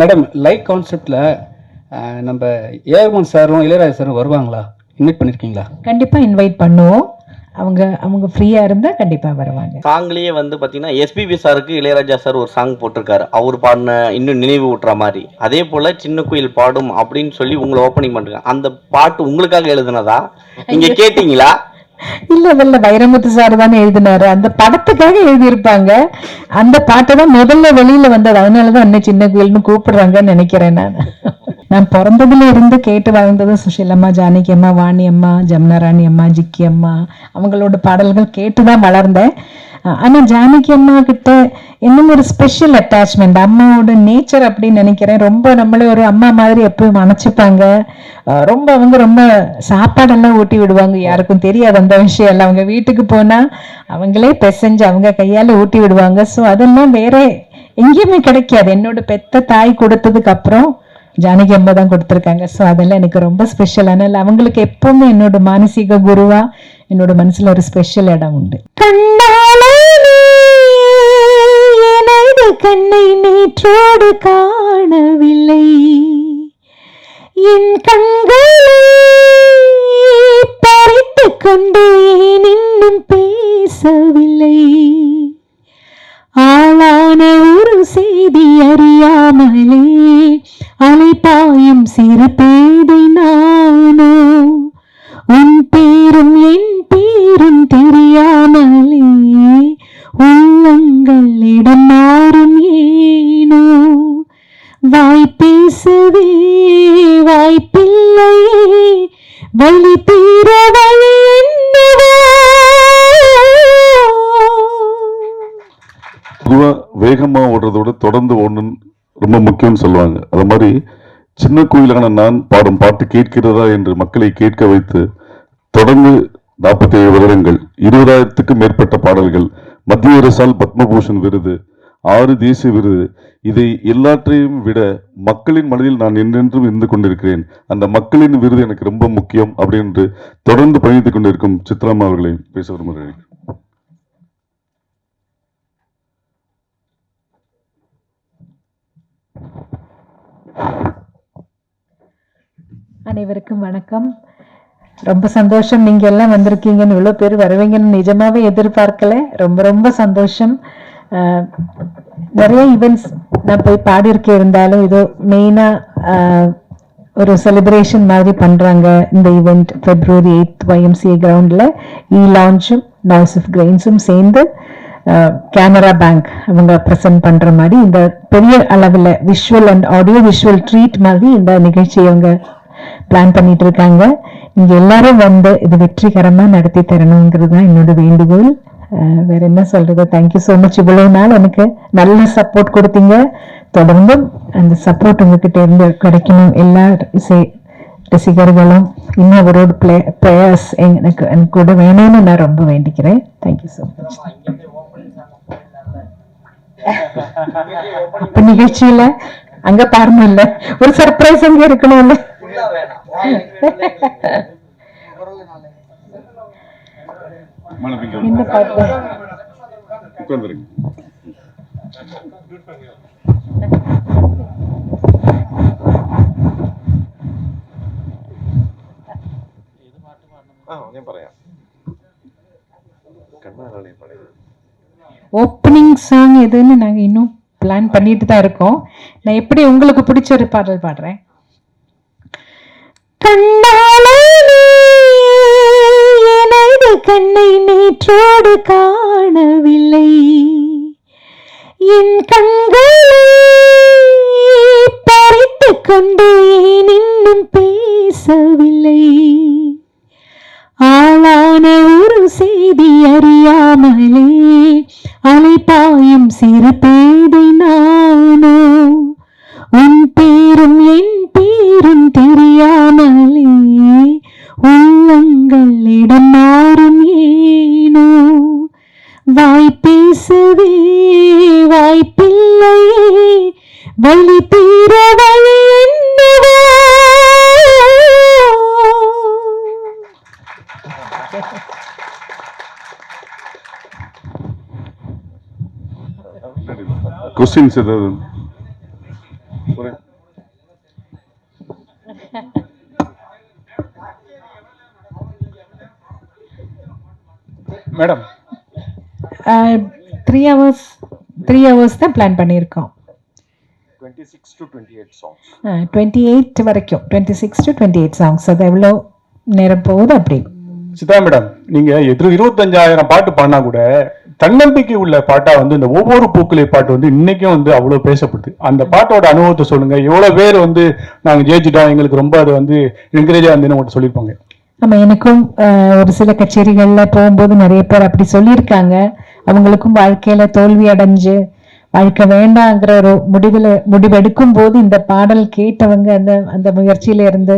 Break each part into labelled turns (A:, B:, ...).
A: Madam light கான்செப்டில் நம்ம ஏஆர்மன் சாரும் இளையராஜா சாரும் வருவாங்களா? இன்வைட் பண்ணியிருக்கீங்களா
B: கண்டிப்பாக இன்வைட் பண்ணுவோம். அவங்க அவங்க ஃப்ரீயாக இருந்தால் கண்டிப்பாக வருவாங்க.
C: சாங்லயே வந்து பாத்தீங்கன்னா எஸ்பிபி சாருக்கு இளையராஜா சார் ஒரு சாங் போட்டிருக்காரு. அவர் பாடின இன்னும் நினைவு ஊட்டுற மாதிரி. அதே போல சின்ன குயில் பாடும் அப்படின்னு சொல்லி உங்களை ஓப்பனிங் பண்றாங்க அந்த பாட்டு உங்களுக்காக எழுதுனதா? நீங்க கேட்டீங்களா?
B: இல்ல இல்ல வைரமுத்து சார் தானே எழுதினாரு. அந்த படத்துக்காக எழுதியிருப்பாங்க. அந்த பாட்டை தான் முதல்ல வெளியில வந்தது. அதனாலதான் அன்னை சின்ன கோயில்னு கூப்பிடுறாங்கன்னு நினைக்கிறேன் நான். நான் பிறந்ததுல இருந்து கேட்டு வளர்ந்தது சுஷீலம்மா ஜானகி அம்மா வாணி அம்மா ஜமுனா ராணி அம்மா ஜிக்கி அம்மா அவங்களோட பாடல்கள் கேட்டு தான் வளர்ந்தேன். ஆனால் ஆனா ஜானகி அம்மா கிட்ட இன்னும் ஒரு ஸ்பெஷல் அட்டாச்மெண்ட் அம்மாவோட நேச்சர் அப்படின்னு நினைக்கிறேன். ரொம்ப நம்மளே ஒரு அம்மா மாதிரி எப்பவும் அணைச்சிப்பாங்க ரொம்ப அவங்க ரொம்ப சாப்பாடெல்லாம் ஊட்டி விடுவாங்க. யாருக்கும் தெரியாது அந்த விஷயம் எல்லாம். அவங்க வீட்டுக்கு போனா அவங்களே பிசைஞ்சு அவங்க கையால ஊட்டி விடுவாங்க. ஸோ அதெல்லாம் வேற எங்கேயுமே கிடைக்காது. என்னோட பெத்த தாய் கொடுத்ததுக்கு அப்புறம் ஜானகி அம்மா தான் கொடுத்துருக்காங்க. ஸோ அதெல்லாம் எனக்கு ரொம்ப ஸ்பெஷல் ஆனால் அவங்களுக்கு எப்பவுமே என்னோட மானசீக குருவா என்னோட மனசுல ஒரு ஸ்பெஷல் இடம் உண்டு. கண்ணால கண்ணை நேற்றோடு காணவில்லை. என் கண்களை பறித்து கொண்டு ஏன் இன்னும் பேசவில்லை? ஆளான ஒரு செய்தி அறியாமலே அலைப்பாயும் சிறு பேதை நானோ? உன் பேரும் என் பேரும் தெரியாமலே உள்ளங்கள் இடம் மாறும் ஏனோ? வாய் பேசவே வாய்ப்பில்லையே. வழி தீர வழி
D: பொதுவாக வேகமாக ஓடுறதோட தொடர்ந்து ஓடணும்னு ரொம்ப முக்கியம்னு சொல்லுவாங்க. அது மாதிரி சின்ன கோயிலான நான் பாடும் பாட்டு கேட்கிறதா என்று மக்களை கேட்க வைத்து தொடர்ந்து நாற்பத்தி ஏழு வருடங்கள் இருபதாயிரத்துக்கும் மேற்பட்ட பாடல்கள் மத்திய அரசால் பத்மபூஷன் விருது ஆறு தேசிய விருது. இதை எல்லாற்றையும் விட மக்களின் மனதில் நான் என்றென்றும் இருந்து கொண்டிருக்கிறேன். அந்த மக்களின் விருது எனக்கு ரொம்ப முக்கியம் அப்படின்னு தொடர்ந்து பயணித்துக் கொண்டிருக்கும் சித்ராமா அவர்களை பேச விரும்புகிறேன்.
B: அனைவருக்கும் வணக்கம். ரொம்ப சந்தோஷம். நீங்க எல்லாம் வந்திருக்கீங்கன்னு இவ்வளோ பேர் வருவீங்கன்னு நிஜமாவே எதிர்பார்க்கல. ரொம்ப ரொம்ப சந்தோஷம். ஆஹ், நிறைய ஈவெண்ட்ஸ் நான் போய் பாடியிருக்கேன் இருந்தாலும் இதோ மெயினாக ஒரு செலிப்ரேஷன் மாதிரி பண்றாங்க. இந்த ஈவெண்ட் ஃபெப்ரவரி எயித் ஒய்எம்சிஏ கிரவுண்டில் இ லான்ச்சும் நாய்ஸ் ஆஃப் கிரெயின்ஸும் சேர்ந்து கேமரா பேங்க் அவங்க ப்ரெசென்ட் பண்ற மாதிரி இந்த பெரிய அளவில் visual and audio visual treat மாதிரி இந்த நிகழ்ச்சியை அவங்க பிளான் பண்ணிட்டு இருக்காங்க நீங்க எல்லாரும் வந்து இது வெற்றிகரமா நடத்தி தரணுங்கிறது தான் என்னோட வேண்டுகோள். வேற என்ன சொல்றது? தேங்க்யூ ஸோ மச் இவ்வளவு நாள் எனக்கு நல்ல சப்போர்ட் கொடுத்தீங்க. தொடர்ந்தும் அந்த சப்போர்ட் உங்ககிட்ட இருந்து கிடைக்கணும். எல்லா இசை ரசிகர்களும் இன்னும் அவரோட பிளே ப்ரேயர்ஸ் எனக்கு எனக்கு கூட வேணும்னு நான் ரொம்ப வேண்டிக்கிறேன். தேங்க்யூ ஸோ மச் இப்ப நிகழ்ச்சியில அங்க பாருங்க இல்ல. ஒரு சர்ப்ரைஸ் அங்க இருக்கணும்ல. இந்த பாட்டு ஓப்பனிங் சாங் எதுன்னு நாங்க இன்னும் பிளான் பண்ணிட்டு தான் இருக்கோம். நான் எப்படி உங்களுக்கு பிடிச்ச ஒரு பாடல் பாடுறேன்? கண்ணாலே எனது கண்ணை நேற்றோடு காணவில்லை. என் கண்களை பறித்து கொண்டு ஏன் இன்னும் பேசவில்லை? ஆளான ஒரு செய்தி அறியாமலே அலைப்பாயும் சிறு பேதை நானோ உன் பேரும் என் பேரும் தெரியாமலே உள்ளங்கள் இடம் மாறும் ஏனோ? வாய் பேசவே வாய்ப்பில்லையே வழி தீர வழி என்னவோ?
D: கொஸ்டின்ஸ் ஏதாவது
B: த்ரீ ஹவர்ஸ் த்ரீ ஹவர்ஸ் தான் பிளான் பண்ணியிருக்கோம்.
E: 26 to 28 songs.
B: டுவெண்ட்டி எயிட் வரைக்கும் twenty six to twenty eight songs அது எவ்வளோ நேரம் போகுது அப்படி?
E: சித்ரா மேடம் நீங்க எதிர் இருபத்தஞ்சாயிரம் பாட்டு பாடினா கூட தன்னம்பிக்கை உள்ள பாட்டா வந்து இந்த ஒவ்வொரு பூக்களை பாட்டு வந்து இன்னைக்கும் வந்து அவ்வளவு பேசப்படுது. அந்த பாட்டோட அனுபவத்தை சொல்லுங்க. எவ்வளவு பேர் வந்து நாங்க ஜெயிச்சிட்டோம் எங்களுக்கு ரொம்ப அது வந்து என்கரேஜா இருந்துன்னு உங்கள்கிட்ட சொல்லியிருப்பாங்க.
B: ஆமா எனக்கும் ஒரு சில கச்சேரிகள்ல போகும்போது நிறைய பேர் அப்படி சொல்லியிருக்காங்க. அவங்களுக்கும் வாழ்க்கையில தோல்வி அடைஞ்சு வாழ்க்கை வேண்டாங்கிற ஒரு முடிவுல முடிவெடுக்கும் போது இந்த பாடல் கேட்டவங்க அந்த அந்த முயற்சியில இருந்து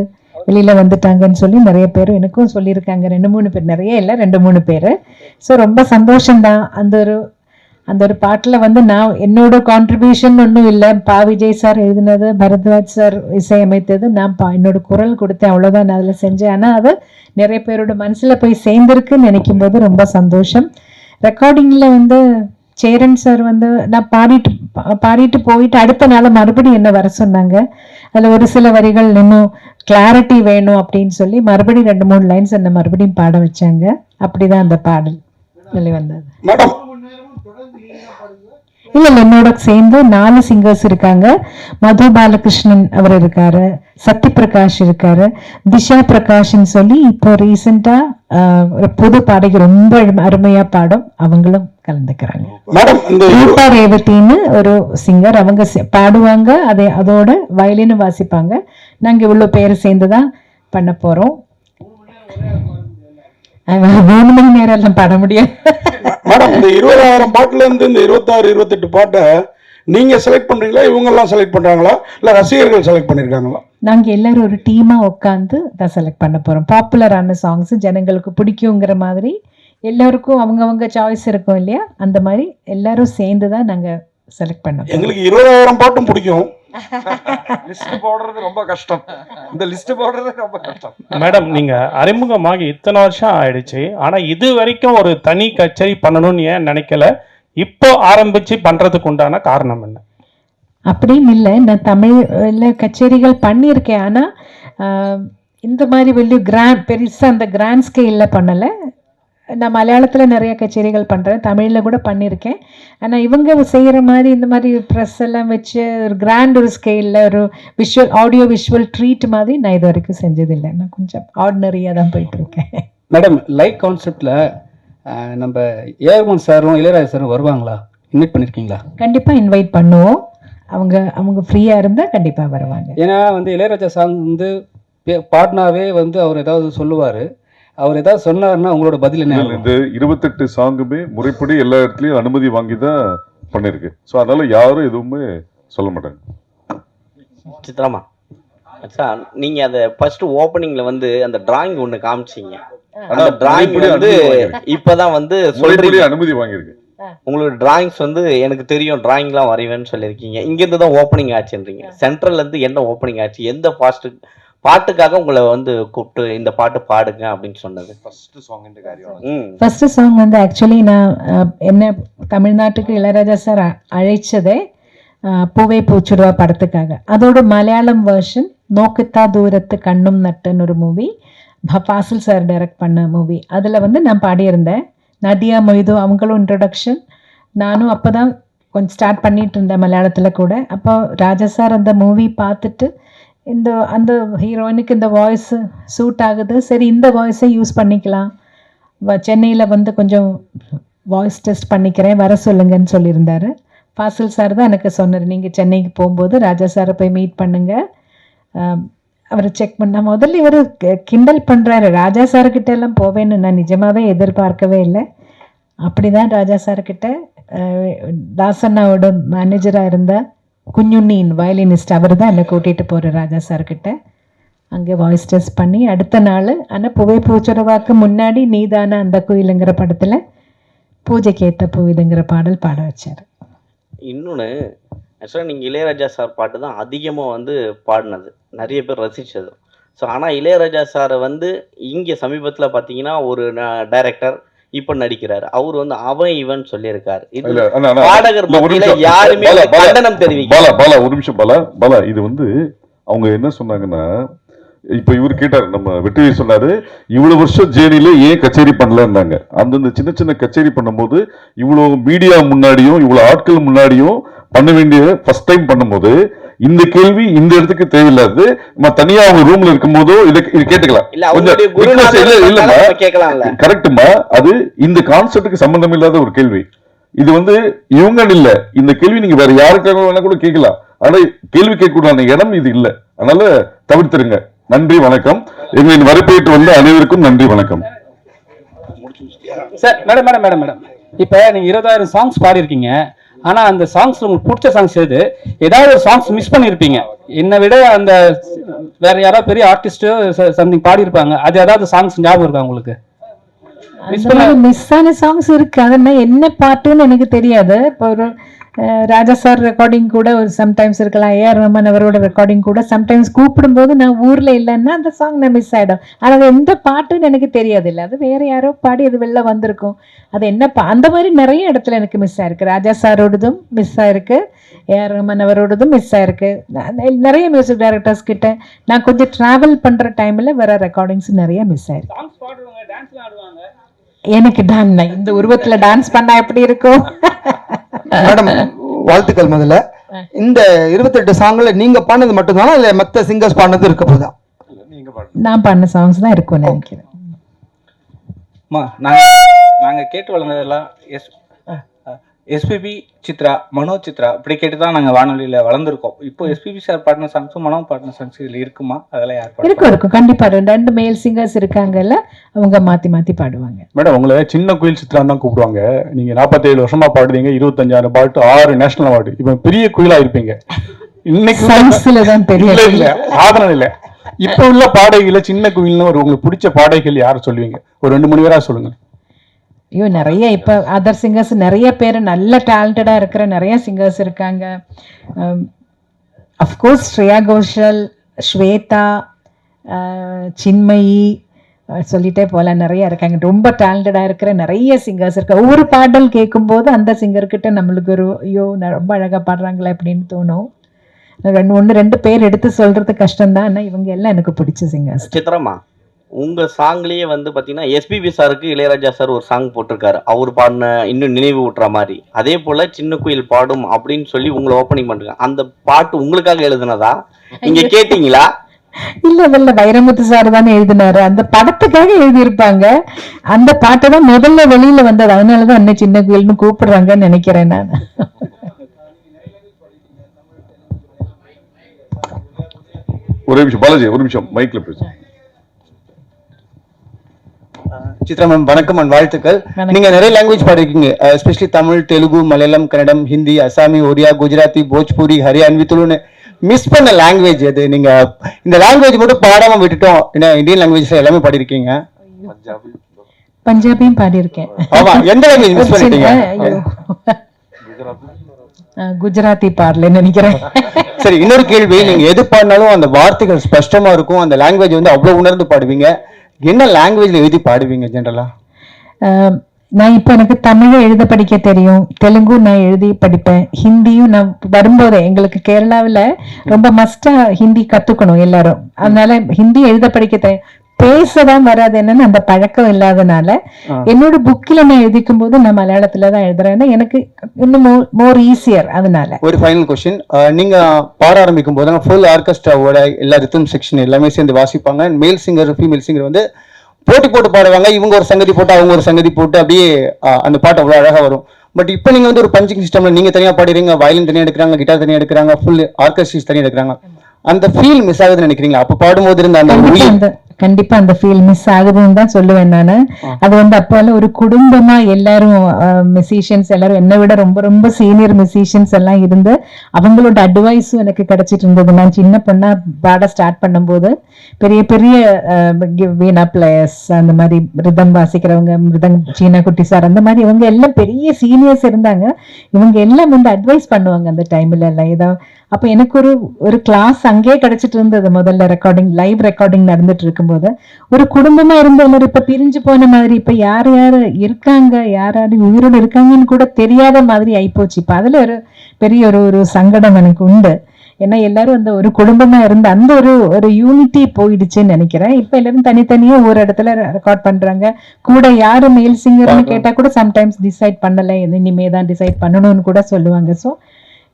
B: வெளியில வந்துட்டாங்கன்னு சொல்லி நிறைய பேர் எனக்கும் சொல்லியிருக்காங்க. ரெண்டு மூணு பேர் நிறைய இல்லை ரெண்டு மூணு பேர். ஸோ ரொம்ப சந்தோஷம்தான். அந்த ஒரு அந்த ஒரு பாட்டில் வந்து நான் என்னோட கான்ட்ரிபியூஷன் ஒன்றும் இல்லை. பா விஜய் சார் எழுதினது பரத்வாஜ் சார் இசையமைத்தது நான் பா என்னோட குரல் கொடுத்தேன் அவ்வளோதான் நான் அதில் செஞ்சேன். ஆனால் அது நிறைய பேரோட மனசில் போய் சேர்ந்துருக்குன்னு நினைக்கும் போது ரொம்ப சந்தோஷம். ரெக்கார்டிங்கில் வந்து சேரன் சார் வந்து நான் பாடிட்டு பாடிட்டு போயிட்டு அடுத்த நாள் மறுபடியும் என்ன வர சொன்னாங்க? அதில் ஒரு சில வரிகள் இன்னும் கிளாரிட்டி வேணும் அப்படின்னு சொல்லி மறுபடியும் ரெண்டு மூணு லைன்ஸ் என்ன மறுபடியும் பாட வச்சாங்க. அப்படிதான் அந்த பாடல் வெளிவந்தது.
E: மேடம்
B: இல்ல இல்ல என்னோட சேர்ந்து நாலு சிங்கர்ஸ் இருக்காங்க. மது பாலகிருஷ்ணன் அவர் இருக்காரு சத்யபிரகாஷ் இருக்காரு திஷா பிரகாஷ்னு சொல்லி இப்போ ரீசெண்டா ஒரு புது பாடகி ரொம்ப அரும- அருமையா பாடும் அவங்களும் கலந்துக்கிறாங்க. ரூபா ரேவதின்னு ஒரு சிங்கர் அவங்க பாடுவாங்க அதை அதோட வயலினும் வாசிப்பாங்க. நாங்க இவ்வளவு பேர் சேர்ந்து தான் பண்ண போறோம். அஹ் மூணு மணி நேரம் எல்லாம் பாட முடியாது.
F: மேடம் இந்த இருபதாயிரம் பாட்டுல இருந்து இந்த இருபத்தாறு இருபத்தெட்டு பாட்டை நீங்க செலக்ட் பண்றீங்களா? இவங்க எல்லாம் செலக்ட் பண்றாங்களா? இல்ல ரசிகர்கள் செலக்ட் பண்ணிருக்காங்களா?
B: நாங்க எல்லாரும் ஒரு டீமா உட்காந்து தான் செலக்ட் பண்ண போறோம். பாப்புலரான சாங்ஸ் ஜனங்களுக்கு பிடிக்குங்கிற மாதிரி எல்லாருக்கும் அவங்கவங்க சாய்ஸ் இருக்கும் இல்லையா? அந்த மாதிரி எல்லாரும் சேர்ந்து தான் நாங்க செலக்ட் பண்ண போறோம்.
F: எங்களுக்கு இருபதாயிரம் பாட்டும் பிடிக்கும்.
E: லிஸ்ட் போடுறது ரொம்ப கஷ்டம். இந்த லிஸ்ட் போடுறது ரொம்ப கஷ்டம்.
G: மேடம் நீங்க அறிமுகமாகி இத்தனை வருஷம் ஆயிடுச்சு. ஆனா இது வரைக்கும் ஒரு தனி கச்சேரி பண்ணணும்னு ஏன் நினைக்கல? இப்போ ஆரம்பிச்சு பண்றதுக்கு உண்டான காரணம் என்ன?
B: அப்படின்னு இல்லை. நான் தமிழ்ல கச்சேரிகள் பண்ணியிருக்கேன். ஆனால் ஆஹ், இந்த மாதிரி வெளிய கிராண்ட் பெருசாக அந்த கிராண்ட் ஸ்கேலில் பண்ணலை. நான் மலையாளத்தில் நிறைய கச்சேரிகள் பண்ணுறேன் தமிழில் கூட பண்ணியிருக்கேன். ஆனால் இவங்க செய்கிற மாதிரி இந்த மாதிரி ப்ரெஸ் எல்லாம் வச்சு ஒரு கிராண்ட் ஒரு ஸ்கேலில் ஒரு விஷுவல் ஆடியோ விஷுவல் ட்ரீட் மாதிரி நான் இது வரைக்கும் செஞ்சதில்லை. நான் கொஞ்சம் ஆர்டினரியாக தான் போயிட்டுருக்கேன்.
A: மேடம் லைட் கான்செப்டில் நம்ம ஏர்மன் சாரும் இளையராஜா சாரும் வருவாங்களா? இன்வைட் பண்ணியிருக்கீங்களா
B: கண்டிப்பாக இன்வைட் பண்ணுவோம். அவங்க அவங்க ஃப்ரீயாக இருந்தால் கண்டிப்பாக வருவாங்க.
A: ஏன்னா வந்து இளையராஜா சாங் வந்து பாடினாவே வந்து அவர் ஏதாவது சொல்லுவார். அவர் ஏதாவது சொன்னாருன்னா உங்களோட பதில் என்ன?
D: இந்த இருபத்தெட்டு சாங்குமே முறைப்படி எல்லா இடத்துலயும் அனுமதி வாங்கி தான் பண்ணிருக்கு ஸோ அதனால யாரும் எதுவுமே சொல்ல மாட்டாங்க.
C: சித்ராமா அச்சா நீங்க அத ஃபர்ஸ்ட் ஓப்பனிங்ல வந்து அந்த டிராயிங் ஒண்ணு காமிச்சீங்க. அந்த டிராயிங் வந்து. இப்பதான் வந்து
D: முறைப்படி
C: சொல்றீங்க.
D: அனுமதி வாங்கியிருக்கு.
C: உங்களோட டிராயிங்ஸ் வந்து எனக்கு தெரியும் டிராயிங்லாம் வரைவேன்னு சொல்லியிருக்கீங்க. இங்க இருந்து தான் ஓப்பனிங் ஆச்சுன்றீங்க. சென்ட்ரல்ல இருந்து என்ன ஓப்பனிங் ஆச்சு? எந்த பாஸ்ட் பாட்டுக்காக உங்களை வந்து கூப்பிட்டு இந்த பாட்டு பாடுங்க அப்படின்னு சொன்னது.
E: ஃபர்ஸ்ட் சாங் காரியம்
B: ஃபர்ஸ்ட் சாங் வந்து ஆக்சுவலி நான் என்ன தமிழ்நாட்டுக்கு இளையராஜா சார் அழைச்சதே பூவே பூச்சுடுவா படத்துக்காக. அதோட மலையாளம் வெர்ஷன் நோக்குத்தா தூரத்து கண்ணும் நட்டுன்னு ஒரு மூவி ஃபாசில் சார் டைரக்ட் பண்ண மூவி அதில் வந்து நான் பாடியிருந்தேன். நதியா மொய்து அவங்களும் இன்ட்ரடக்ஷன் நானும் அப்போ தான் கொஞ்சம் ஸ்டார்ட் பண்ணிட்டு இருந்தேன் மலையாளத்தில் கூட. அப்போ ராஜா சார் அந்த மூவி பார்த்துட்டு இந்த அந்த ஹீரோயினுக்கு இந்த வாய்ஸ் சூட் ஆகுது. சரி இந்த வாய்ஸை யூஸ் பண்ணிக்கலாம். சென்னையில் வந்து கொஞ்சம் வாய்ஸ் டெஸ்ட் பண்ணிக்கிறேன். வர சொல்லுங்கன்னு சொல்லியிருந்தாரு. ஃபாசில் சார் தான் எனக்கு சொன்னார். நீங்கள் சென்னைக்கு போகும்போது ராஜா சாரை போய் மீட் பண்ணுங்கள் அவரை செக் பண்ண முதல்ல இவர் கிண்டல் பண்ணுறாரு ராஜா சார்கிட்ட எல்லாம் போவேன்னு நான் நிஜமாகவே எதிர்பார்க்கவே இல்லை. அப்படிதான் ராஜா சார்கிட்ட தாசண்ணாவோட மேனேஜராக இருந்தால் குஞ்சுண்ணியின் வயலினிஸ்ட் அவர் தான் என்னை கூட்டிகிட்டு போகிற ராஜா சார்கிட்ட அங்கே வாய்ஸ் டெஸ்ட் பண்ணி அடுத்த நாள் ஆனால் புகை பூச்சுறவாக்கு முன்னாடி நீதான அந்த குயிலுங்கிற படத்தில் பூஜைக்கு ஏற்ற புவிதுங்கிற பாடல் பாட வச்சார்.
C: இன்னொன்று ஆக்சுவலாக நீங்கள் இளையராஜா சார் பாட்டு தான் அதிகமாக வந்து பாடினது. நிறைய பேர் ரசித்தது ஸோ ஆனால் இளையராஜா சாரை வந்து இங்கே சமீபத்தில் பார்த்தீங்கன்னா ஒரு டைரக்டர் இப்ப நடிக்கிறாரு. அவர் வந்து அவன் இவன் சொல்லியிருக்காரு. பாடகர்
D: ஒரு நிமிஷம்.
C: யாருமே
D: பாலா, பாலா,
C: கண்டனம் தெரிவிக்க
D: பாலா பாலா ஒரு நிமிஷம் பாலா பாலா இது வந்து அவங்க என்ன சொன்னாங்கன்னா இப்ப இவர் கேட்டாரு நம்ம வெற்றி சொன்னாரு இவ்வளவு வருஷம் ஜேர்னில ஏன் கச்சேரி பண்ணலன்னாங்க. அந்தந்த சின்ன சின்ன கச்சேரி பண்ணும்போது இவ்வளவு மீடியா முன்னாடியும் இவ்வளவு ஆட்கள் முன்னாடியும் பண்ண வேண்டிய ஃபர்ஸ்ட் டைம் பண்ணும்போது இந்த கேள்வி இந்த இடத்துக்கு தேவையில்லாது. நம்ம தனியா அவங்க ரூம்ல இருக்கும்போதோ இதை இது கேட்டுக்கலாம்.
C: இல்ல
D: கரெக்டுமா அது இந்த கான்செப்டுக்கு சம்பந்தம் இல்லாத ஒரு கேள்வி. இது வந்து இவங்க இல்ல. இந்த கேள்வி நீங்க வேற யாருக்காக வேணா கூட கேட்கலாம். ஆனா கேள்வி கேட்கக்கூடாத இடம் இது இல்ல. அதனால தவிர்த்துருங்க. நன்றி வணக்கம். எங்களின் வரப்பேற்று வந்த அனைவருக்கும் நன்றி வணக்கம்.
A: Sir madam madam madam madam. இப்போ நீங்கள் இருபதாயிரம் சாங்ஸ் பாடியிருக்கீங்க. ஆனால் அந்த சாங்ஸ் உங்களுக்கு பிடிச்ச சாங்ஸ் எது? ஏதாவது ஒரு சாங்ஸ் மிஸ் பண்ணியிருப்பீங்க என்னை விட அந்த வேற யாராவது பெரிய ஆர்டிஸ்ட்டோ சம்திங் பாடியிருப்பாங்க. அது ஏதாவது சாங்ஸ் ஞாபகம் இருக்கா உங்களுக்கு? மிஸ் பண்ண
B: மிஸ் ஆன சாங்ஸ் இருக்கு. அதெல்லாம் என்ன பாட்டுன்னு எனக்கு தெரியாது. இப்போ ஒரு ராஜா சார் ரெக்கார்டிங் கூட ஒரு சம்டைம்ஸ் இருக்கலாம். ஏஆர் ரமன் அவரோட ரெக்கார்டிங் கூட சம்டைம்ஸ் கூப்பிடும்போது நான் ஊரில் இல்லைன்னா அந்த சாங் நான் மிஸ் ஆகிடும் ஆனால் அது எந்த பாட்டுன்னு எனக்கு தெரியாது இல்லை அது வேறு யாரோ பாடி அது வெளில வந்திருக்கும். அது என்ன பா அந்த மாதிரி நிறைய இடத்துல எனக்கு மிஸ் ஆயிருக்கு. ராஜா சாரோடதும் மிஸ் ஆயிருக்கு. ஏஆர் ரமன் அவரோடதும் மிஸ் ஆயிருக்கு. நிறைய மியூசிக் டைரக்டர்ஸ் கிட்ட நான் கொஞ்சம் ட்ராவல் பண்ணுற டைமில் வர ரெக்கார்டிங்ஸ் நிறைய மிஸ் ஆயிருக்கு
A: சாங்ஸ் பாடுவாங்க டான்ஸ்லாம் ஆடுவாங்க
B: எனக்கு டான் இந்த உருவத்துல டான்ஸ் பண்ணா எப்படி இருக்கும்?
H: மேடம் வாழ்த்துக்கள் முதல்ல. இந்த இருபத்தெட்டு சாங்ல நீங்க பாடினது மட்டும்தானா இல்ல மத்த சிங்கர்ஸ் பாடினது இருக்க போதா
B: நான் பண்ண சாங்ஸ் தான் இருக்கும்னு நினைக்கிறேன்.
I: நாங்கள் கேட்டு வளர்ந்ததெல்லாம் எஸ் எஸ்பிபி சித்ரா மனோ சித்ரா இப்படி கேட்டு தான் நாங்கள் வானொலியில் வளர்ந்துருக்கோம். இப்போ எஸ்பிபி சார் பாடின சாங்ஸும் மனோ பாடின சாங்ஸ் இதில் இருக்குமா? அதெல்லாம் யார்?
B: இருக்கும் இருக்கும். கண்டிப்பா ரெண்டு மேல் சிங்கர்ஸ் இருக்காங்கல்ல அவங்க மாத்தி மாத்தி பாடுவாங்க.
E: மேடம் உங்களை சின்ன குயில் சித்ரான்னு தான் கூப்பிடுவாங்க. நீங்க 47 வருஷமா பாடுறீங்க இருபத்தஞ்சாயிரம் பாட்டு ஆறு நேஷனல் அவார்டு இப்ப பெரிய குயிலா இருப்பீங்க. இன்னைக்கு
B: தான்
E: இல்ல
B: தெரியும்
E: இல்ல ஆதரவு இல்ல. இப்ப உள்ள பாடகில சின்ன குயில்னு ஒரு உங்களுக்கு பிடிச்ச பாடகிகள் யார் சொல்லுவீங்க? ஒரு ரெண்டு மணி நேரம் சொல்லுங்க.
B: ஐயோ நிறைய இப்ப அதர் சிங்கர்ஸ் நிறைய பேர் நல்ல டேலண்டடா இருக்கிற நிறைய சிங்கர்ஸ் இருக்காங்க. அஃப்கோர்ஸ் ஸ்ரேயா கோஷல் ஸ்வேதா சின்மயி சொல்லிட்டே போகலாம் நிறைய இருக்காங்க. ரொம்ப டேலண்டடா இருக்கிற நிறைய சிங்கர்ஸ் இருக்காங்க ஒவ்வொரு பாடல் கேட்கும்போது அந்த சிங்கர்கிட்ட நம்மளுக்கு ஒரு ஐயோ நான் ரொம்ப அழகா பாடுறாங்களே அப்படின்னு தோணும். ரெண்டு ஒன்று ரெண்டு பேர் எடுத்து சொல்றது கஷ்டம்தான். ஆனா இவங்க எல்லாம் எனக்கு பிடிச்ச சிங்கர்ஸ்
C: சித்ரமா உங்க சாங்லயே வந்து பாத்தீங்கன்னா எஸ்பிபி சாருக்கு இளையராஜா சார் ஒரு சாங் போட்டிருக்காரு. அவர் பாடின இன்னும் நினைவு ஊட்டுற மாதிரி. அதே போல சின்ன குயில் பாடும் அப்படின்னு சொல்லி உங்களை ஓப்பனிங் பண்றாங்க அந்த பாட்டு உங்களுக்காக எழுதுனதா? நீங்க கேட்டீங்களா?
B: இல்ல இல்ல வைரமுத்து சார் தானே எழுதினாரு. அந்த படத்துக்காக எழுதியிருப்பாங்க. அந்த பாட்டு தான் முதல்ல வெளியில வந்தது. அதனாலதான் அன்னை சின்ன கோயில்னு கூப்பிடுறாங்கன்னு நினைக்கிறேன் நான்.
D: ஒரே நிமிஷம் பாலாஜி ஒரு நிமிஷம். மைக்ல பேசு.
H: சித்ரா மேம் வணக்கம் அண்ட் வாழ்த்துக்கள். நீங்க நிறைய லாங்குவேஜ் பாடிருக்கீங்க. எஸ்பெஷலி தமிழ் தெலுங்கு மலையாளம் கன்னடம் ஹிந்தி அசாமி ஒரியா குஜராத்தி போஜ்பூரி ஹரியான்வி துளுன்னு மிஸ் பண்ண லாங்குவேஜ் அது நீங்க இந்த லாங்குவேஜ் மட்டும் பாடாம விட்டுட்டோம். ஏன்னா இந்தியன் லாங்குவேஜ்ல எல்லாமே பாடிருக்கீங்க?
B: பஞ்சாபியும் பாடியிருக்கேன்.
H: ஆமா எந்த லாங்குவேஜ் மிஸ் பண்ணிட்டீங்க?
B: குஜராத்தி பாடலன்னு நினைக்கிறேன்.
H: சரி இன்னொரு கேள்வி நீங்க எது பாடினாலும் அந்த வார்த்தைகள் ஸ்பஷ்டமா இருக்கும். அந்த லாங்குவேஜ் வந்து அவ்வளவு உணர்ந்து பாடுவீங்க. என்ன லாங்குவேஜில் எழுதி பாடுவீங்க ஜென்ரலா
B: அஹ், நான் இப்போ எனக்கு தமிழை எழுத படிக்க தெரியும். தெலுங்கும் நான் எழுதி படிப்பேன். ஹிந்தியும் நான் வரும்போதே எங்களுக்கு கேரளாவில் ரொம்ப மஸ்டா ஹிந்தி கத்துக்கணும் எல்லாரும். அதனால ஹிந்தி எழுத படிக்க தெரியும். பேசதான் வராது என்னன்னு அந்த பழக்கம் இல்லாதனால என்னோட புக்கில் நான் எழுதிக்கும் போது நான் மலையாளத்துல தான் எழுதுறேன். எனக்கு இன்னும் மோர் ஈஸியர் அதனால.
H: ஒரு ஃபைனல் கொஸ்டின் நீங்க பாட ஆரம்பிக்கும் போது ஃபுல் ஆர்கெஸ்ட்ராவோட எல்லா ரித்தம் செக்ஷன் எல்லாமே சேர்ந்து வாசிப்பாங்க. மேல் சிங்கர் ஃபீமேல் சிங்கர் வந்து போட்டி போட்டு பாடுவாங்க. இவங்க ஒரு சங்கதி போட்டு அவங்க ஒரு சங்கதி போட்டு அப்படியே அந்த பாட்டு அவ்வளோ அழகா வரும். பட் இப்போ நீங்க வந்து ஒரு பஞ்சிங் சிஸ்டம்ல நீங்க தனியா பாடுறீங்க வயலின் தனியா எடுக்கிறாங்க கிட்டார் தனியா எடுக்கிறாங்க ஃபுல் ஆர்கெஸ்ட்ரிஸ் தனியா எடுக்கிறாங்க. அந்த ஃபீல் மிஸ் ஆகுதுன்னு நினைக்கிறீங்களா? அப்ப பாடும்போது இருந்த அந்த
B: கண்டிப்பா அந்த ஃபீல் மிஸ் ஆகுதுன்னு தான் சொல்லுவேன் நானு. அது வந்து அப்போல ஒரு குடும்பமா எல்லாரும் மியூசிஷியன்ஸ் எல்லாரும் என்னை விட ரொம்ப ரொம்ப சீனியர் மியூசிஷியன்ஸ் எல்லாம் இருந்து அவங்களோட அட்வைஸும் எனக்கு கிடைச்சிட்டு இருந்தது. நான் சின்ன பொண்ணா பாட ஸ்டார்ட் பண்ணும்போது பெரிய பெரிய வீணா பிளேயர்ஸ் அந்த மாதிரி ரிதம் வாசிக்கிறவங்க மிருதங் சீனா குட்டி சார் அந்த மாதிரி இவங்க எல்லாம் பெரிய சீனியர்ஸ் இருந்தாங்க. இவங்க எல்லாம் வந்து அட்வைஸ் பண்ணுவாங்க அந்த டைம்ல எல்லாம். ஏதோ அப்ப எனக்கு ஒரு ஒரு கிளாஸ் அங்கேயே கிடைச்சிட்டு இருந்தது முதல்ல ரெக்கார்டிங் லைவ் ரெக்கார்டிங் நடந்துட்டு இருக்கும் வரும்போது ஒரு குடும்பமா இருந்த எல்லாரும் இப்ப பிரிஞ்சு போன மாதிரி இப்ப யார் யார் இருக்காங்க யார் யார் உயிரோடு இருக்காங்கன்னு கூட தெரியாத மாதிரி ஆயிப்போச்சு. இப்ப அதுல ஒரு பெரிய ஒரு ஒரு சங்கடம் எனக்கு உண்டு. ஏன்னா எல்லாரும் அந்த ஒரு குடும்பமா இருந்த அந்த ஒரு ஒரு யூனிட்டி போயிடுச்சுன்னு நினைக்கிறேன். இப்ப எல்லாரும் தனித்தனியா ஒரு இடத்துல ரெக்கார்ட் பண்றாங்க. கூட யாரு மேல் சிங்கர்னு கேட்டா கூட சம்டைம்ஸ் டிசைட் பண்ணல. இனிமே தான் டிசைட் பண்ணணும்னு கூட சொல்லுவாங்க. சோ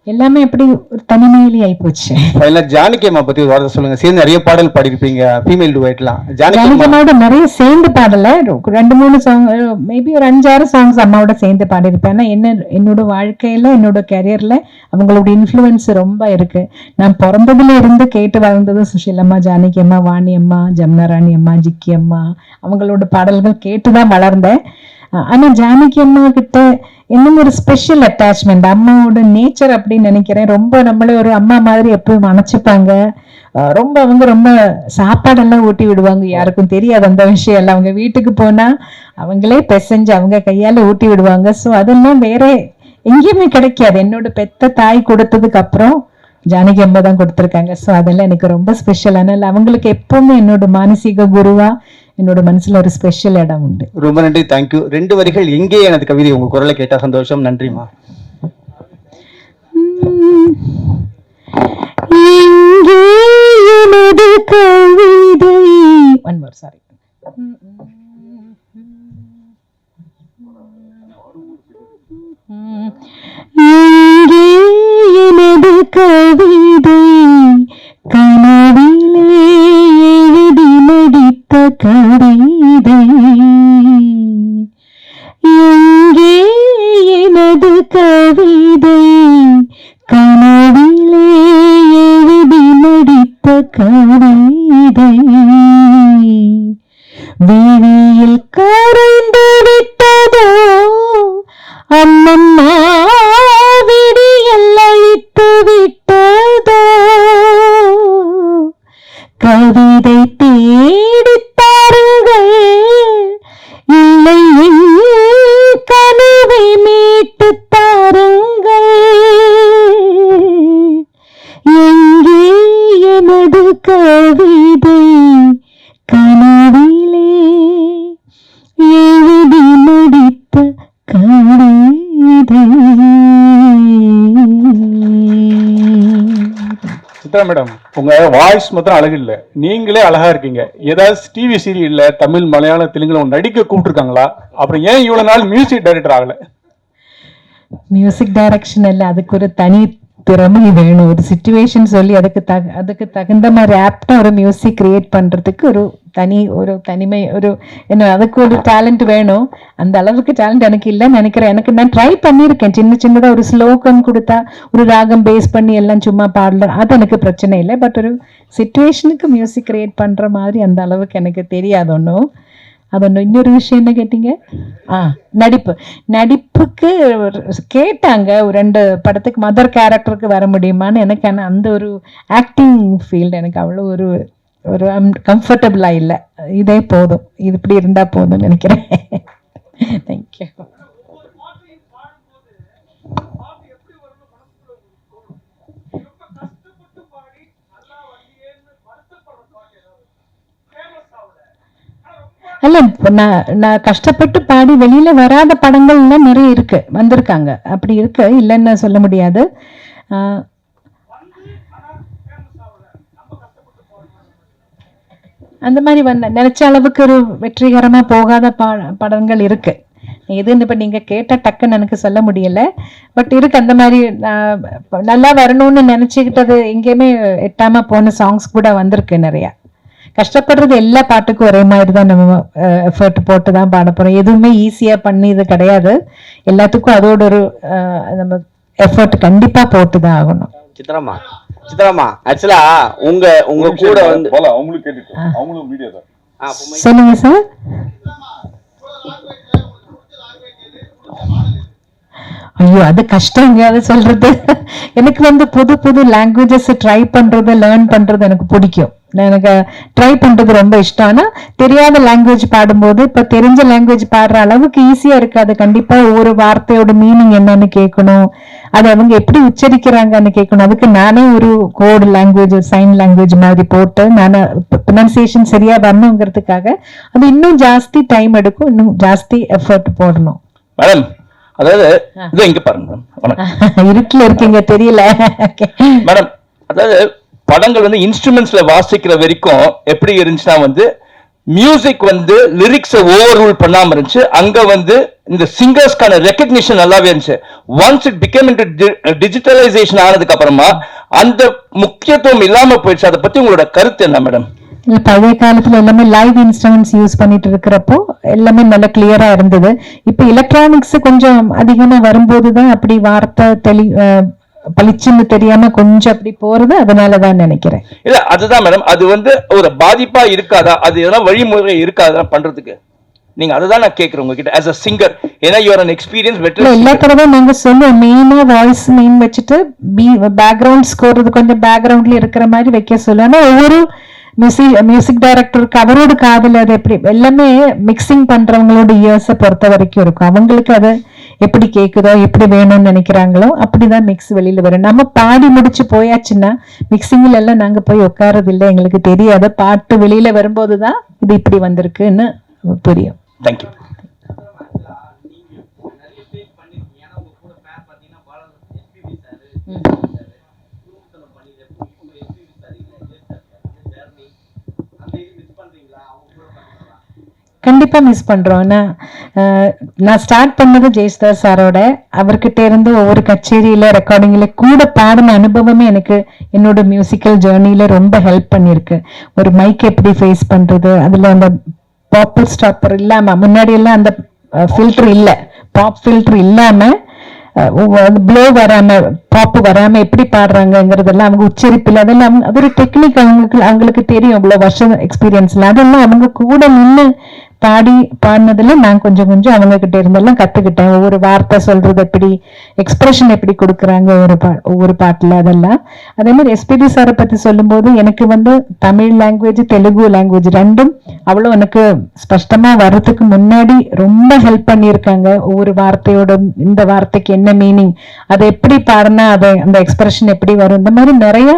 B: எல்லாமே அப்படி ஒரு தனிமையிலே ஆயிப்போச்சு.
H: ஃபைனலா ஜானகி அம்மா பத்தி ஒரு வார்த்தை சொல்லுங்க. சேர்ந்து நிறைய பாடல் பாடிருப்பீங்க ஃபீமேல் டுவைட்லாம் ஜானகி அம்மா
B: ஜானகியம்மாவோட நிறைய சேர்ந்து பாடல. ரெண்டு மூணு சாங் மேபி ஒரு அஞ்சாறு சாங்ஸ் அம்மாவோட சேர்ந்து பாடியிருப்பேன். ஆனா என்ன என்னோட வாழ்க்கையில என்னோட கரியர்ல அவங்களோட இன்ஃப்ளூயன்ஸ் ரொம்ப இருக்கு. நான் பிறந்ததுல இருந்து கேட்டு வளர்ந்தது சுஷீலம்மா ஜானகி அம்மா வாணி அம்மா ஜமுனா ராணி அம்மா ஜிக்கி அம்மா அவங்களோட பாடல்கள் கேட்டுதான் வளர்ந்தேன். அஹ் ஆனா ஜானகி அம்மா கிட்ட இன்னும் ஒரு ஸ்பெஷல் அட்டாச்மெண்ட் அம்மாவோட நேச்சர் அப்படின்னு நினைக்கிறேன். ரொம்ப நம்மளே ஒரு அம்மா மாதிரி எப்பவும் அணைச்சிப்பாங்க. ரொம்ப அவங்க ரொம்ப சாப்பாடெல்லாம் ஊட்டி விடுவாங்க. யாருக்கும் தெரியாது அந்த விஷயம் எல்லாம். அவங்க வீட்டுக்கு போனால் அவங்களே பெசஞ்சு அவங்க கையால ஊட்டி விடுவாங்க. ஸோ அதெல்லாம் வேற எங்கேயுமே கிடைக்காது. என்னோட பெத்த தாய் கொடுத்ததுக்கு அப்புறம் ஜானகி அம்மா தான் கொடுத்துருக்காங்க. ஸோ அதெல்லாம் எனக்கு ரொம்ப ஸ்பெஷல் ஆனால் அவங்களுக்கு எப்பவுமே என்னோட மானசீக குருவாக என்னோட மனசுல ஒரு ஸ்பெஷல் இடம் உண்டு.
H: ரொம்ப நன்றி தேங்க்யூ ரெண்டு வரிகள் எங்கே எனது கவிதை உங்க குரலை கேட்டா சந்தோஷம். நன்றிமா
B: எங்கே எனது கவிதை. ஒன் மோர் சாரி எங்கே எனது கவிதை. கனவிலே எழுதி நடித்த
E: சித்ரா மேடம் உங்க வாய்ஸ் மாத்திரம் அழகு இல்ல. நீங்களே அழகா இருக்கீங்க. ஏதாவது டிவி சீரியல்ல தமிழ் மலையாள தெலுங்குல நடிக்க கூப்பிட்டுருக்காங்களா? அப்புறம் ஏன் இவ்வளவு நாள் மியூசிக் டைரக்டர் ஆகல?
B: மியூசிக் டைரக்ஷன் இல்ல அதுக்கு ஒரு தனி திறமை வேணும். ஒரு சுச்சுவேஷன் சொல்லி அதுக்கு தக அதுக்கு தகுந்த மாதிரி ஆப்டா ஒரு மியூசிக் கிரியேட் பண்றதுக்கு ஒரு தனி ஒரு தனிமை ஒரு என்ன அதுக்கு ஒரு டேலண்ட் வேணும். அந்த அளவுக்கு டேலண்ட் எனக்கு இல்லைன்னு நினைக்கிறேன். எனக்கு நான் ட்ரை பண்ணியிருக்கேன். சின்ன சின்னதாக ஒரு ஸ்லோகம் கொடுத்தா ஒரு ராகம் பேஸ் பண்ணி எல்லாம் சும்மா பாடலாம் அது எனக்கு பிரச்சனை இல்லை. பட் ஒரு சுச்சுவேஷனுக்கு மியூசிக் கிரியேட் பண்ற மாதிரி அந்த அளவுக்கு எனக்கு தெரியாது ஒன்றும் அது ஒன்று இன்னொரு விஷயம் என்ன கேட்டீங்க? ஆ நடிப்பு. நடிப்புக்கு ஒரு கேட்டாங்க ஒரு ரெண்டு படத்துக்கு மதர் கேரக்டருக்கு வர முடியுமான்னு எனக்கு ஆனால் அந்த ஒரு ஆக்டிங் ஃபீல்டு எனக்கு அவ்வளோ ஒரு ஒரு கம்ஃபர்டபுளாக இல்லை. இதே போதும். இது இப்படி இருந்தால் போதும்னு நினைக்கிறேன். தேங்க்யூ அல்ல நான் நான் கஷ்டப்பட்டு பாடி வெளியில வராத படங்கள்லாம் நிறைய இருக்கு வந்திருக்காங்க. அப்படி இருக்கு இல்லைன்னு சொல்ல முடியாது. அந்த மாதிரி வந்த நினைச்ச அளவுக்கு ஒரு வெற்றிகரமா போகாத பா படங்கள் இருக்கு. எதுன்னு இப்போ நீங்கள் கேட்ட டக்குன்னு எனக்கு சொல்ல முடியலை. பட் இருக்கு அந்த மாதிரி நான் நல்லா வரணும்னு நினச்சிக்கிட்டது எங்கேயுமே எட்டாமல் போன சாங்ஸ் கூட வந்திருக்கு நிறையா. கஷ்டப்படுறது எல்லா பாட்டுக்கும் ஒரே மாதிரி தான் நம்ம எஃபர்ட் போட்டு தான் பாட போறோம். எதுவுமே ஈஸியா பண்ணி இது கிடையாது. எல்லாத்துக்கும் அதோட ஒரு நம்ம எஃபர்ட் கண்டிப்பா போட்டு தான் ஆகணும்.
C: சித்ராமா சித்ராமா ஆக்சுவலா உங்க உங்க கூட வந்து
D: கேட்டுட்டு. அவங்களும் மீடியா தான்.
B: சொல்லுங்க சார் ஐயோ அது கஷ்டங்க அது சொல்றது. எனக்கு வந்து புது புது லாங்குவேஜஸ் ட்ரை பண்றது லேர்ன் பண்றது எனக்கு பிடிக்கும். எனக்கு ட்ரை பண்றது ரொம்ப இஷ்டம். ஆனா தெரியாத லாங்குவேஜ் பாடும்போது இப்ப தெரிஞ்ச லாங்குவேஜ் பாடுற அளவுக்கு ஈஸியா இருக்காது கண்டிப்பா ஒவ்வொரு வார்த்தையோட மீனிங் என்னன்னு கேட்கணும். அது அவங்க எப்படி உச்சரிக்கிறாங்கன்னு கேட்கணும். அதுக்கு நானே ஒரு கோடு லாங்குவேஜ் சைன் லாங்குவேஜ் மாதிரி போட்டு நான் ப்ரொனன்சியேஷன் சரியா வரணுங்கிறதுக்காக அது இன்னும் ஜாஸ்தி டைம் எடுக்கும். இன்னும் ஜாஸ்தி எஃபர்ட் போடணும்.
J: மேடம் அதாவது இது இங்க பாருங்க. மேடம்
B: இருட்டுல இருக்கீங்க தெரியல.
J: மேடம் அதாவது படங்கள் வந்து இன்ஸ்ட்ருமெண்ட்ஸ்ல வாசிக்கிற வரைக்கும் எப்படி இருந்துச்சுன்னா வந்து மியூசிக் வந்து லிரிக்ஸை ஓவர் ரூல் பண்ணாம இருந்துச்சு. அங்க வந்து இந்த சிங்கர்ஸ்க்கான ரெக்கக்னிஷன் நல்லாவே இருந்துச்சு. Once it become into digitalisation ஆனதுக்கு அப்புறமா அந்த முக்கியத்துவம் இல்லாம போயிடுச்சு. அதை பத்தி உங்களோட கருத்து என்ன மேடம்?
B: பழைய காலத்துல எல்லாமே லைவ் இன்ஸ்ட்ருமெண்ட்ஸ் யூஸ் பண்ணிட்டு இருக்கிறப்போ எல்லாமே நல்ல கிளியரா இருந்தது. இப்ப எலக்ட்ரானிக்ஸ் கொஞ்சம் அதிகமா வரும்போது தான் அப்படி வார்த்தை தெளி பளிச்சுன்னு தெரியாம கொஞ்சம் அப்படி போறது அதனாலதான் நினைக்கிறேன்.
J: இல்ல அதுதான் மேடம் அது வந்து ஒரு பாதிப்பா இருக்காதா? அது எதனா வழிமுறை இருக்காதா பண்றதுக்கு? நீங்க அதுதான் நான் கேக்குறேன் உங்ககிட்ட. As a சிங்கர் ஏன்னா யூஆர் an எக்ஸ்பீரியன்ஸ் வெட்டர்
B: எல்லா தடவை நாங்க சொல்லுவோம் மெயினா வாய்ஸ் மெயின் வச்சுட்டு பி பேக்ரவுண்ட் ஸ்கோர் கொஞ்சம் பேக்ரவுண்ட்ல இருக்கிற மாதிரி வைக்க சொல்லுவோம் ஆனா ஒவ்வொரு மியூசிக் மியூசிக் டைரக்டருக்கு அவரோட காதல் அது எப்படி எல்லாமே மிக்சிங் பண்றவங்களோட இயர்ஸை பொறுத்த வரைக்கும் இருக்கும். அவங்களுக்கு அது எப்படி கேக்குதோ எப்படி வேணும்னு நினைக்கிறாங்களோ அப்படிதான் மிக்ஸ் வெளியில வரும். நம்ம பாடி முடிச்சு போயாச்சுன்னா மிக்சிங்ல எல்லாம் நாங்க போய் உட்காரது இல்லை. எங்களுக்கு தெரியாத. பாட்டு வெளியில வரும்போது தான் இது இப்படி வந்திருக்குன்னு புரியும்.
J: தேங்க்யூ
B: கண்டிப்பாக மிஸ் பண்ணுறோம் நான் நான் ஸ்டார்ட் பண்ணது ஜெயசுதாஸ் சாரோட. அவர்கிட்ட இருந்து ஒவ்வொரு கச்சேரியில் ரெக்கார்டிங்கில் கூட பாடின அனுபவமே எனக்கு என்னோட மியூசிக்கல் ஜேர்னியில் ரொம்ப ஹெல்ப் பண்ணியிருக்கு. ஒரு மைக் எப்படி ஃபேஸ் பண்ணுறது அதில் அந்த பாப்பர் ஸ்டாப்பர் இல்லாமல் முன்னாடியெல்லாம் அந்த ஃபில்டர் இல்லை. பாப் ஃபில்ட்ரு இல்லாமல் ப்ளோ வராமல் பாப்பு வராமல் எப்படி பாடுறாங்கங்கிறதெல்லாம் அவங்க உச்சரிப்பில் அதெல்லாம் அவங்க- அது ஒரு டெக்னிக் அவங்களுக்கு அவங்களுக்கு தெரியும். இவ்வளோ வருஷம் எக்ஸ்பீரியன்ஸில் அதெல்லாம் அவங்க கூட நின்று பாடி பாடினதுல நான் கொஞ்சம் கொஞ்சம் அவங்க கிட்ட இருந்தெல்லாம் கத்துக்கிட்டேன். ஒவ்வொரு வார்த்தை சொல்றது எப்படி எக்ஸ்பிரஷன் எப்படி கொடுக்குறாங்க ஒவ்வொரு பா ஒவ்வொரு பாட்டுல அதெல்லாம். அதே மாதிரி எஸ்பிபி சாரை பத்தி சொல்லும்போது எனக்கு வந்து தமிழ் லாங்குவேஜ் தெலுங்கு லாங்குவேஜ் ரெண்டும் அவ்வளோ எனக்கு ஸ்பஷ்டமா வர்றதுக்கு முன்னாடி ரொம்ப ஹெல்ப் பண்ணியிருக்காங்க. ஒவ்வொரு வார்த்தையோட இந்த வார்த்தைக்கு என்ன மீனிங் அதை எப்படி பாடினா அதை அந்த எக்ஸ்பிரஷன் எப்படி வரும்? இந்த மாதிரி நிறைய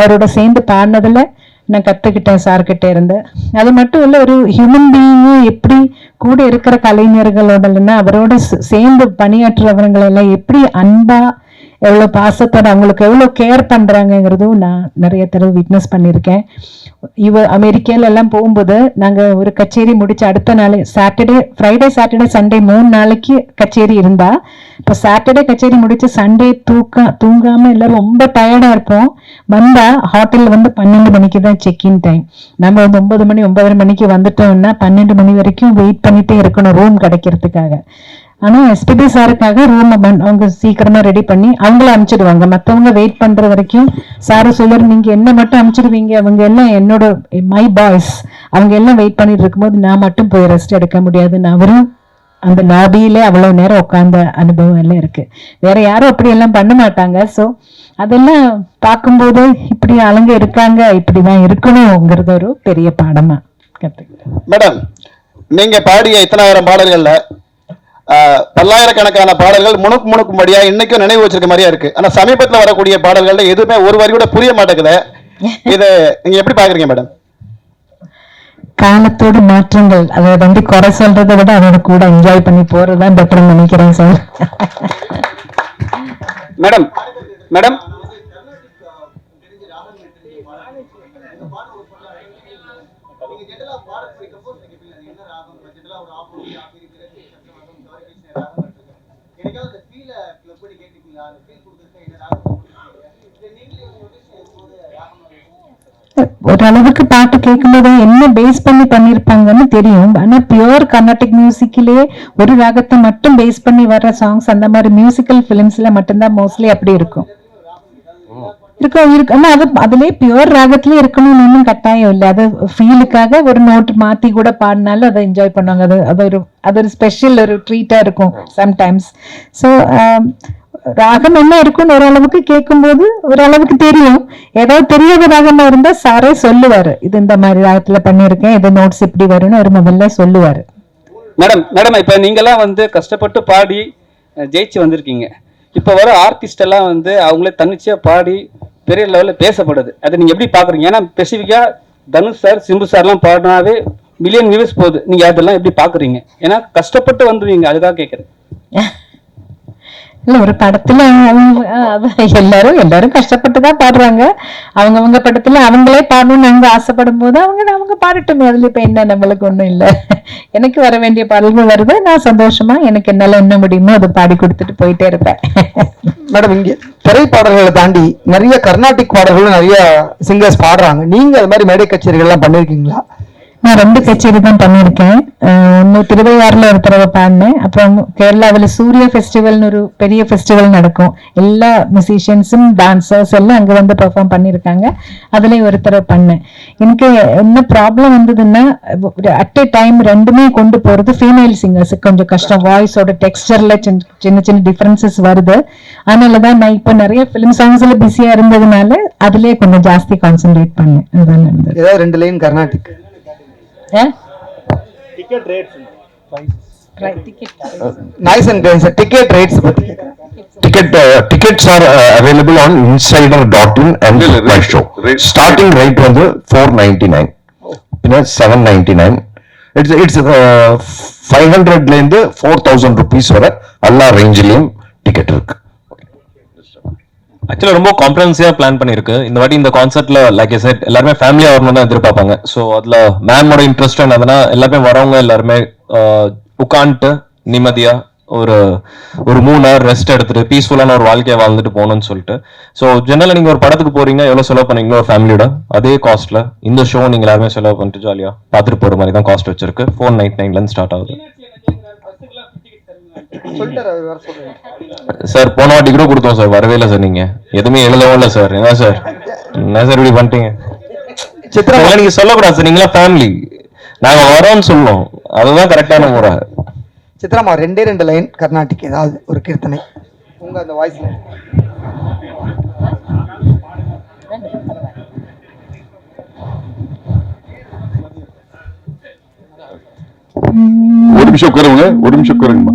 B: அவரோட சேர்ந்து பாடினதுல நான் கற்றுக்கிட்டேன் சார்கிட்ட இருந்து. அது மட்டும் இல்லை ஒரு ஹியூமன் பீயிங்கும் எப்படி கூட இருக்கிற கலைஞர்களோட இல்லைன்னா அவரோட சேர்ந்து பணியாற்றுறவங்களெல்லாம் எப்படி அன்பாக எவ்வளோ பாசத்தோட அவங்களுக்கு எவ்வளோ கேர் பண்ணுறாங்கங்கிறதும் நான் நிறைய தடவை விட்னஸ் பண்ணியிருக்கேன். இவ அமெரிக்கால எல்லாம் போகும்போது நாங்கள் ஒரு கச்சேரி முடிச்சு அடுத்த நாள் சாட்டர்டே ஃப்ரைடே சாட்டர்டே சண்டே மூணு நாளைக்கு கச்சேரி இருந்தா இப்போ சாட்டர்டே கச்சேரி முடிச்சு சண்டே தூக்க தூங்காமல் எல்லாம் ரொம்ப டயர்டாக இருப்போம். வந்தால் ஹோட்டலில் வந்து பன்னெண்டு மணிக்கு தான் செக்இன் டைம் நம்ம வந்து ஒன்பது மணி ஒன்பதரை மணிக்கு வந்துட்டோம்னா பன்னெண்டு மணி வரைக்கும் வெயிட் பண்ணிட்டே இருக்கணும் ரூம் கிடைக்கிறதுக்காக. ஆனா எஸ்பிபி சாருக்காக ரூம் அவங்க சீக்கிரமா ரெடி பண்ணி அவங்கள அனுப்பிச்சிடுவாங்க மத்தவங்க வெயிட் பண்ணுற வரைக்கும் சாரு சொல்லர் நீங்க என்ன மட்டும் அனுப்பிச்சிடுவீங்க அவங்க எல்லாம் என்னோட மை பாய்ஸ் அவங்க எல்லாம் வெயிட் பண்ணிட்டு இருக்கும்போது நான் மட்டும் போய் ரெஸ்ட் எடுக்க முடியாதுன்னு அவரும் அந்த லாபியிலே அவ்வளவு நேரம் உட்காந்த அனுபவம் எல்லாம் இருக்கு. வேற யாரும் அப்படி எல்லாம் பண்ண மாட்டாங்க. சோ அதெல்லாம் பார்க்கும்போது இப்படி ஆளுங்க இருக்காங்க இப்படிதான் இருக்கணுங்கிறது ஒரு பெரிய பாடமா கத்துக்கிட்டேன்.
H: மேடம் நீங்க பாடிய இத்தனாயிரம் பாடல்களில் பல்லாயிரக்கணக்கான பாடல்கள் முணுக்கு முணுக்கும்படியா இன்னைக்கும் நினைவு வச்சிருக்க மாதிரியா இருக்கு. ஆனா சமீபத்துல வரக்கூடிய பாடல்கள்ல எதுவுமே ஒரு வரி கூட புரிய மாட்டேங்குது. இது நீங்க எப்படி பாக்குறீங்க மேடம்?
B: காலத்தோட மாற்றங்கள். அதை வந்து குறை சொல்றதை விட அதோட கூட என்ஜாய் பண்ணி போறதுதான் பெட்டர்னு நினைக்கிறேன் சார்.
A: மேடம் மேடம்
B: ஓரளவுக்கு பாட்டு கேட்கும்போது என்ன பேஸ் பண்ணி பண்ணிருப்பாங்கன்னு தெரியும். ஆனால் பியூர் கர்நாடிக் மியூசிக்கிலே ஒரு ராகத்தை மட்டும் பேஸ் பண்ணி வர்ற சாங்ஸ் அந்த மாதிரி மியூசிக்கல் ஃபிலிம்ஸில் மட்டும்தான் மோஸ்ட்லி அப்படி இருக்கும். இருக்கும் இருக்கு. ஆனால் அது அதிலே பியூர் ராகத்திலே இருக்கணும்னு ஒன்றும் கட்டாயம் இல்லை. அது ஃபீலுக்காக ஒரு நோட் மாத்தி கூட பாடினாலும் அதை என்ஜாய் பண்ணுவாங்க. அது அது ஒரு அது ஒரு ஸ்பெஷல் ஒரு ட்ரீட்டா இருக்கும் சம்டைம்ஸ் ஸோ um, ராகம் என்ன இருக்கும்னு ஓரளவுக்கு கேட்கும்போது ஓரளவுக்கு தெரியும். ஏதாவது தெரியாத ராகமா இருந்தா சாரே சொல்லுவாரு. இது இந்த மாதிரி ராகத்துல பண்ணியிருக்கேன் இது நோட்ஸ் இப்படி வரும்னு அவர் முதல்ல சொல்லுவாரு.
A: மேடம் மேடம் இப்போ நீங்கெல்லாம் வந்து கஷ்டப்பட்டு பாடி ஜெயிச்சு வந்திருக்கீங்க. இப்ப வர ஆர்டிஸ்ட் எல்லாம் வந்து அவங்களே தன்னிச்சையாக பாடி பெரிய லெவலில் பேசப்படுது. அதை நீங்க எப்படி பாக்குறீங்க? ஏன்னா ஸ்பெசிஃபிக்கா தனுஷ் சார் சிம்பு சார்லாம் பாடினாவே மில்லியன் வியூஸ் போகுது. நீங்க அதெல்லாம் எப்படி பாக்குறீங்க? ஏன்னா கஷ்டப்பட்டு வந்துருவீங்க. அதுக்காக கேட்குறேன்
B: இல்ல ஒரு படத்துல எல்லாரும் எல்லாரும் கஷ்டப்பட்டுதான் பாடுறாங்க. அவங்கவங்க படத்துல அவங்களே பாடணும்னு அவங்க ஆசைப்படும் போது அவங்க அவங்க பாடட்டுமே. அதுல இப்ப என்ன நம்மளுக்கு ஒண்ணும் இல்ல. எனக்கு வர வேண்டிய பாடல்கள் வருது. நான் சந்தோஷமா எனக்கு என்னால என்ன முடியுமோ அதை பாடி கொடுத்துட்டு போயிட்டே இருப்பேன்.
H: மேடம் இங்க திரைப்பாடல்களை தாண்டி நிறைய கர்நாடிக் பாடல்களும் நிறைய சிங்கர்ஸ் பாடுறாங்க. நீங்க அது மாதிரி மேடை கச்சேரிகள் எல்லாம் பண்ணிருக்கீங்களா?
B: நான் ரெண்டு கச்சேரி தான் பண்ணியிருக்கேன். ஒன்று திருவையாறில் ஒரு தடவை பாடினேன் அப்புறம் கேரளாவில் சூரிய ஃபெஸ்டிவல்னு ஒரு பெரிய ஃபெஸ்டிவல் நடக்கும். எல்லா மியூசிஷியன்ஸும் டான்சர்ஸ் எல்லாம் அங்கே வந்து பெர்ஃபார்ம் பண்ணியிருக்காங்க. அதுலேயும் ஒரு தடவை பண்ணேன். எனக்கு என்ன ப்ராப்ளம் வந்ததுன்னா அட் எ டைம் ரெண்டுமே கொண்டு போகிறது ஃபீமேல் சிங்கர்ஸ் கொஞ்சம் கஷ்டம். வாய்ஸோட டெக்ஸ்டரில் சின்ன சின்ன டிஃப்ரென்சஸ் வருது. அதனால தான் நான் இப்போ நிறைய ஃபிலிம் சாங்ஸில் பிஸியாக இருந்ததுனால அதுலேயே கொஞ்சம் ஜாஸ்தி கான்சென்ட்ரேட் பண்ணேன். அதுதான் நடந்தது.
H: ரெண்டு line Carnatic noise and ticket rates பத்தி கேக்குறேன்.
K: ticket uh, tickets are uh, available on insider.in and my show starting rate வந்து 499 you know 799 it's it's uh, 500 ல இருந்து 4000 rupees வரை எல்லா ரேஞ்சிலயும் டிக்கெட் இருக்கு
L: ஆக்சுவலாக ரொம்ப காம்ப்ரஹென்சிவா பிளான் பண்ணிருக்கு. இந்த வாட்டி இந்த கான்சர்ட்ல லைக் செட் எல்லாருமே ஃபேமிலியாக வரணும் தான் எதிர்பார்ப்பாங்க. ஸோ அதில் மேமோட இன்ட்ரெஸ்ட் என்னதுன்னா எல்லாருமே வரவங்க எல்லாருமே உட்காந்துட்டு நிம்மதியா ஒரு ஒரு மூணு ஹவர் ரெஸ்ட் எடுத்துட்டு பீஸ்ஃபுல்லான ஒரு வாழ்க்கையை வாழ்ந்துட்டு போகணும்னு சொல்லிட்டு. ஸோ ஜெனரலாக நீங்கள் ஒரு படத்துக்கு போறீங்க எவ்வளவு செலவு பண்ணீங்களோ ஒரு ஃபேமிலியோட அதே காஸ்ட்ல இந்த ஷோ நீங்கள் எல்லாருமே செலவு பண்ணிட்டு ஜாலியாக பார்த்துட்டு போகிற மாதிரி தான் காஸ்ட் வச்சிருக்கு. ஃபோர் நைட் நைன்லேருந்து ஸ்டார்ட் ஆகுது. சார் போன வாட்டி கூட கொடுத்தோம் சார் வரவே இல்லை சார் நீங்க. எதுவுமே எழுதவும் இல்லை சார். என்ன சார்? என்ன சார் இப்படி பண்ணிட்டீங்க?
H: சித்ரா
L: நீங்க சொல்லக்கூடாது சார். நீங்களா ஃபேமிலி நாங்க வரோம்னு சொல்லணும் அதுதான் கரெக்டான முறை.
H: சித்ராமா ரெண்டே ரெண்டு லைன் கர்நாடிக் ஏதாவது ஒரு கீர்த்தனை? உங்க அந்த வாய்ஸ்ல
D: ஒரு நிமிஷம் உட்காருங்க ஒரு நிமிஷம் உட்காருங்கம்மா.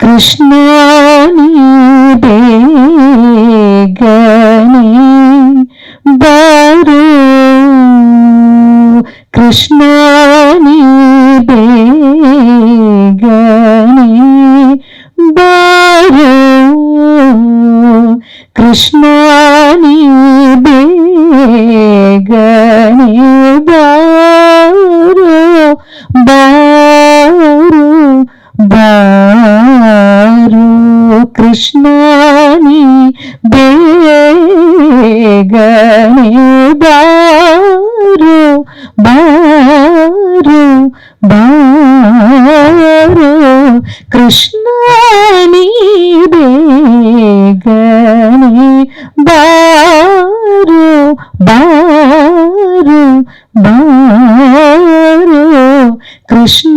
B: கிருஷ்ண பேகமே கிருஷ்ணானி பேகனே பாரு பாரு பாரு பாரு